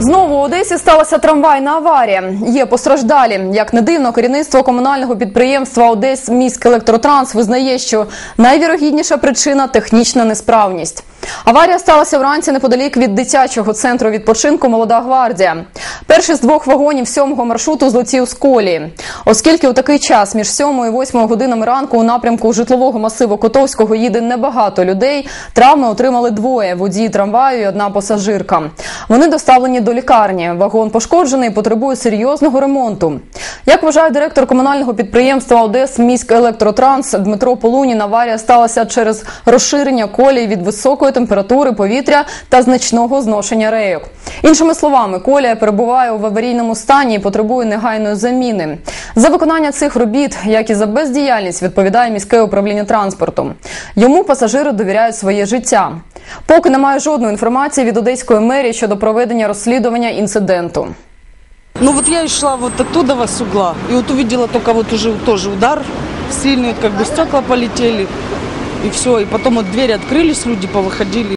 Знову у Одесі сталася трамвайна аварія. Є постраждалі. Як не дивно, керівництво комунального підприємства Одес міськелектротранс визнає, що найвірогідніша причина технічна несправність. Аварія сталася вранці неподалік від дитячого центру відпочинку Молода гвардія. Перший з двох вагонів сьомого маршруту злетів з колії. Оскільки у такий час між 7 і 8 годинами ранку у напрямку житлового масиву Котовського їде небагато людей, травми отримали двоє водій трамваю і одна пасажирка. Вони доставлені до лікарні. Вагон пошкоджений, потребує серйозного ремонту. Як вважає директор комунального підприємства Одес міськелектротранс Дмитро Полунін, аварія сталася через розширення колій від високої температури повітря та значного зношення рейок. Іншими словами, колія перебуває в аварійному стані і потребує негайної заміни. За виконання цих робіт, як і за бездіяльність, відповідає міське управління транспорту. Йому пасажири довіряють своє життя. Поки немає жодної інформації від одеської мерії щодо проведення розслідування інциденту. Ну вот я и шла вот оттуда с угла, и вот увидела только вот уже тоже удар сильный, вот как бы стекла полетели, и все. И потом вот двери открылись, люди повыходили.